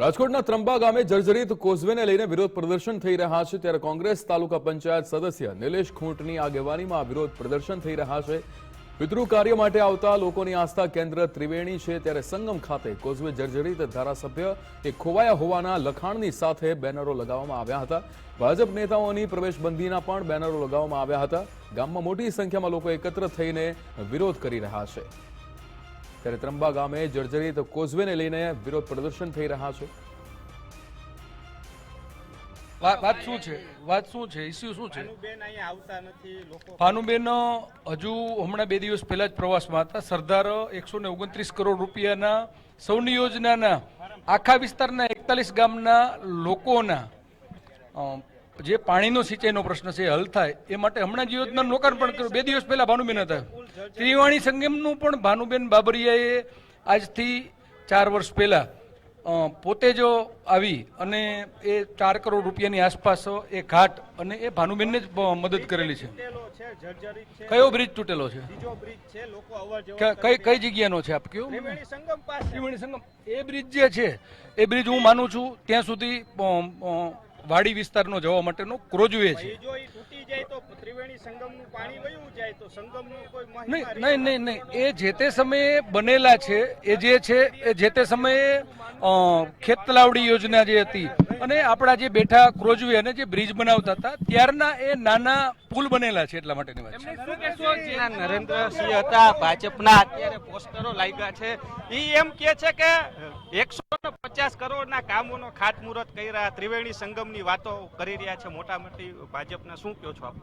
રાજકોટના ત્રંબા ગામે જર્જરિત કોઝવેને લઈને વિરોધ પ્રદર્શન થઈ રહ્યા છે ત્યારે કોંગ્રેસ તાલુકા પંચાયત સદસ્ય નિલેશ ખૂંટની આગેવાનીમાં વિરોધ પ્રદર્શન થઈ રહ્યા છે. પિતૃ કાર્ય માટે આવતા લોકોની આસ્થા કેન્દ્ર ત્રિવેણી છે ત્યારે સંગમ ખાતે કોઝવે જર્જરિત ધારાસભ્ય એ ખોવાયા હોવાના લખાણની સાથે બેનરો લગાવવામાં આવ્યા હતા. ભાજપ નેતાઓની પ્રવેશબંધીના પણ બેનરો લગાવવામાં આવ્યા હતા. ગામમાં મોટી સંખ્યામાં લોકો એકત્ર થઈને વિરોધ કરી રહ્યા છે. ત્યારે ત્રંબા ગામે જર્જરિત કોઝવેને લઈને વિરોધ પ્રદર્શન થઈ રહ્યા છે. વાત શું છે? વાત શું છે? ઇસ્યુ શું છે? આવતા ભાનુબેન હજુ હમણાં બે દિવસ પહેલા જ પ્રવાસમાં હતા. સરદાર એકસો ને ઓગણત્રીસ કરોડ રૂપિયાના સૌની યોજનાના આખા વિસ્તારના એકતાલીસ ગામના લોકોના જે પાણીનો સિંચાઈનો પ્રશ્ન છે હલ થાય એ માટે હમણાં જ યોજનાનું લોકાર્પણ કર્યું. બે દિવસ પહેલાં ભાનુબેન હતા. ત્રિવાણી સંગમનું પણ ભાનુબેન બાબરિયાએ આજથી ચાર વર્ષ પહેલાં પોતે જો આવી અને એ ચાર કરોડ રૂપિયાની આસપાસ એ ઘાટ અને એ ભાનુબેનને જ મદદ કરેલી છે. કયો બ્રિજ તૂટેલો છે? કઈ કઈ જગ્યાનો છે આપ કયો? ત્રિવેણી સંગમ એ બ્રિજ જે છે એ બ્રિજ હું માનું છું ત્યાં સુધી વાડી વિસ્તારનો જવા માટેનો ક્રોજવે છે. એ જો એ તૂટી જાય તો ત્રિવેણી સંગમનું પાણી વયું જાય તો સંગમનું કોઈ નહીં નહીં નહીં એ જે તે સમયે બનેલા છે એ જે છે એ જે તે સમયે ખેતલાવડી યોજના જે હતી અને આપણા જે બેઠા ક્રોજવે અને જે બ્રિજ બનાવતા હતા ત્યારના એ નાના પુલ બનેલા છે એટલા માટેની વાત છે. ના, નરેન્દ્રસિંહ હતા ભાજપના અત્યારે પોસ્ટરો લાગ્યા છે. એ એમ કે છે કે એકસો પચાસ કરોડના કામોનો ખાતમુહૂર્ત કર્યા, ત્રિવેણી સંગમની વાતો કરી રહ્યા છે મોટા મોટી ભાજપના શું કહો છો આપ?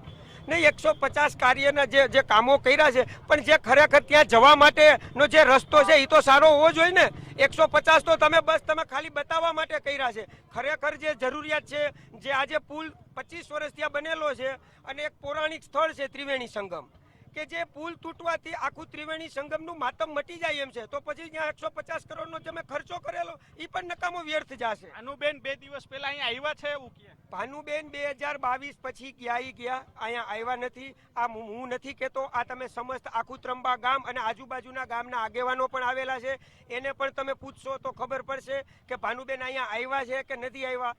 નહીં, એકસો પચાસ કાર્યના જે જે કામો કર્યા છે, પણ જે ખરેખર ત્યાં જવા માટેનો જે રસ્તો છે એ તો સારો હોવો જોઈએ ને. એકસો પચાસ તો તમે બસ તમે ખાલી બતાવવા માટે કર્યા છે. ખરેખર જે જરૂરિયાત છે, જે આજે પુલ પચીસ વર્ષ ત્યાં બનેલો છે, અને એક પૌરાણિક સ્થળ છે ત્રિવેણી સંગમ. કે જે પુલ તૂટવાથી આખું ત્રિવેણી સંગમનું માતમ મટી જાય એમ છે તો પછી જ્યાં એકસો પચાસ કરોડનો તમે ખર્ચો કરેલો એ પણ નકામો વ્યર્થ જશે. અનુબેન બે દિવસ પહેલા અહીંયા આવ્યા છે એવું કે? ભાનુબેન બે હજાર બાવીસ પછી ગયા ઈ ગયા અહીંયા આવ્યા નથી આ હું હું નથી કહેતો આ તમે સમસ્ત આખું ત્રંબા ગામ અને આજુબાજુના ગામના આગેવાનો પણ આવેલા છે એને પણ તમે પૂછશો તો ખબર પડશે કે ભાનુબેન અહીંયા આવ્યા છે કે નથી આવ્યા?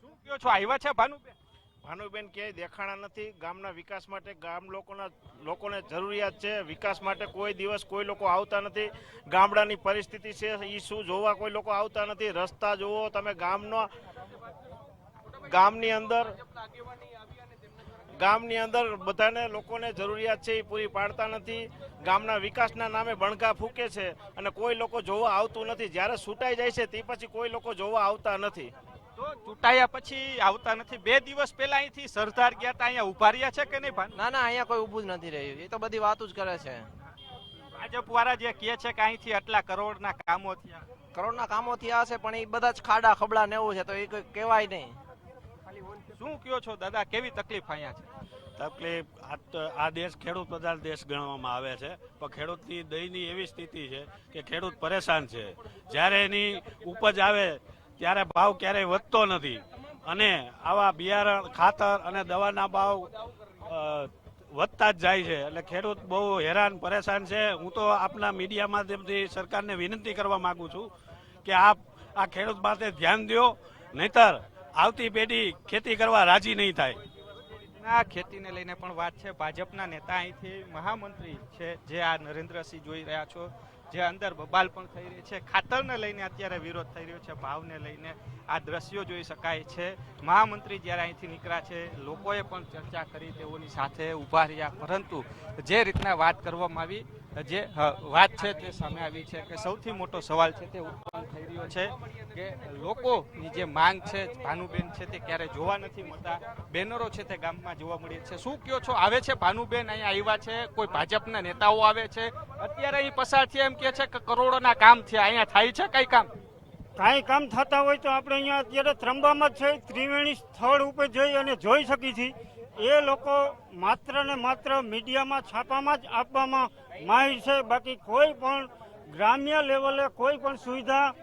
શું કહો છો આવ્યા છે ભાનુબેન? ભાનુબેન ક્યાંય દેખાણા નથી. ગામના વિકાસ માટે ગામ લોકોના લોકોને જરૂરિયાત છે. વિકાસ માટે કોઈ દિવસ કોઈ લોકો આવતા નથી. ગામડાની પરિસ્થિતિ છે એ શું જોવા કોઈ લોકો આવતા નથી. રસ્તા જોવો તમે ગામનો ગામની અંદર ગામની અંદર બધાને લોકોને જરૂરિયાત છે એ પૂરી પાડતા નથી. ગામના વિકાસના નામે બણગા ફૂકે છે અને કોઈ લોકો જોવા આવતું નથી. જ્યારે છૂટાઈ જાય છે, તે પછી કોઈ લોકો જોવા આવતા નથી. તો ચૂંટાયા પછી આવતા નથી. બે દિવસ પહેલા અહીંથી સરદાર ગયા હતા અહીંયા ઊભા રહ્યા છે કે નહીં ભાન? ના ના અહીંયા કોઈ ઊભું જ નથી રહ્યું. એ તો બધી વાતો જ કરે છે. ભાજપ વાળા જે કહે છે કે અહીંથી આટલા કરોડના કામો થયા. કરોડના કામો થયા છે પણ એ બધા જ ખાડા ખબડા ને એવું છે તો એ કોઈ કહેવાય નહીં. શું કયો છો દાદા કેવી તકલીફ અહીંયા છે? તકલીફ આ આ દેશ ખેડૂત પ્રધાન દેશ ગણવામાં આવે છે પણ ખેડૂતની દયની એવી સ્થિતિ છે કે ખેડૂત પરેશાન છે. જ્યારે એની ઉપજ આવે ત્યારે ભાવ ક્યારેય વધતો નથી. અને આવા બિયારણ, ખાતર અને દવાના ભાવ વધતા જ જાય છે. એટલે ખેડૂત બહુ હેરાન, પરેશાન છે. હું તો આપના મીડિયા માધ્યમથી સરકારને વિનંતી કરવા માગું છું કે આપ આ ખેડૂત માટે ધ્યાન દો નહીતર આવતી પેઢી ખેતી કરવા રાજી નહીં થાય. ના ખેતીને લઈને પણ વાત છે. ભાજપના નેતા અહીંથી મહામંત્રી છે, જે આ નરેન્દ્રસિંહ જોઈ રહ્યા છો. જે અંદર બબાલ પણ થઈ રહી છે. ખાતરને લઈને અત્યારે વિરોધ થઈ રહ્યો છે. ભાવને લઈને આ દ્રશ્યો જોઈ શકાય છે. મહામંત્રી જ્યારે અહીંથી નીકળ્યા છે, લોકોએ પણ ચર્ચા કરી તેઓની સાથે ઊભા રહ્યા. પરંતુ જે રીતના વાત કરવામાં આવી, જે વાત છે તે સામે આવી છે કે સૌથી મોટો સવાલ છે તે ઉત્પન્ન થઈ રહ્યો છે. કે લોકોની જે માંગ છે, ભાનુબેન છે તે ક્યારે જોવા નથી મળતા? બેનરો છે તે ગામમાં જોવા મળે છે. શું કયો છો? આવે છે ભાનુબેન અહીંયા આવ્યા છે? કોઈ ભાજપના નેતાઓ આવે છે? અત્યારે અહીં પસાર થયા એમ કે છે કે કરોડોના કામ થયા. અહીંયા થાય છે કઈ કામ? કાંઈ કામ થતા હોય તો આપણે અહીંયા અત્યારે ત્રંબામાં છે. ત્રિવેણી સ્થળ ઉપર જઈ અને જોઈ શકી છીએ એ લોકો માત્ર ને માત્ર મીડિયામાં છાપામાં જ આપવામાં માહિર છે. બાકી કોઈ પણ ગ્રામ્ય લેવલે કોઈ પણ સુવિધા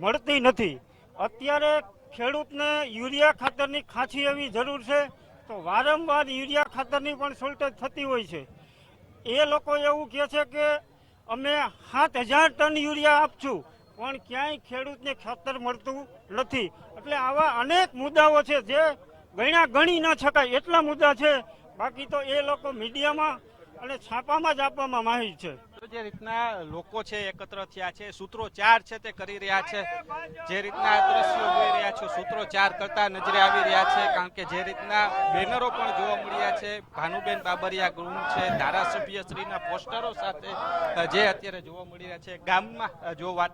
મળતી નથી. અત્યારે ખેડૂતને યુરિયા ખાતરની ખાંચી એવી જરૂર છે, તો વારંવાર યુરિયા ખાતરની પણ શોર્ટેજ થતી હોય છે. એ લોકો એવું કહે છે કે, અમે સાત હજાર ટન યુરિયા આપશું, પણ ક્યાંય ખેડૂતને ખાતર મળતું નથી. એટલે આવા અનેક મુદ્દાઓ છે જે ગણ્યા ગણી ન શકાય એટલા મુદ્દા છે. બાકી તો એ લોકો મીડિયામાં અને છાપામાં જ આપવામાં માહિર છે. જે રીતના લોકો છે, એકત્ર થયા છે, સૂત્રોચ્ચાર છે તે કરી રહ્યા છે. જે રીતના દ્રશ્યો જોઈ રહ્યા છો, સૂત્રોચ્ચાર કરતા નજરે આવી રહ્યા છે, કારણ કે જે રીતના બેનરો પણ જોવા મળ્યા છે. ભાનુબેન બાબરિયા ગૃહ છે ધારાસભ્ય શ્રીના પોસ્ટરો સાથે જે અત્યારે જોવા મળી રહ્યા છે. ગામમાં જો વાત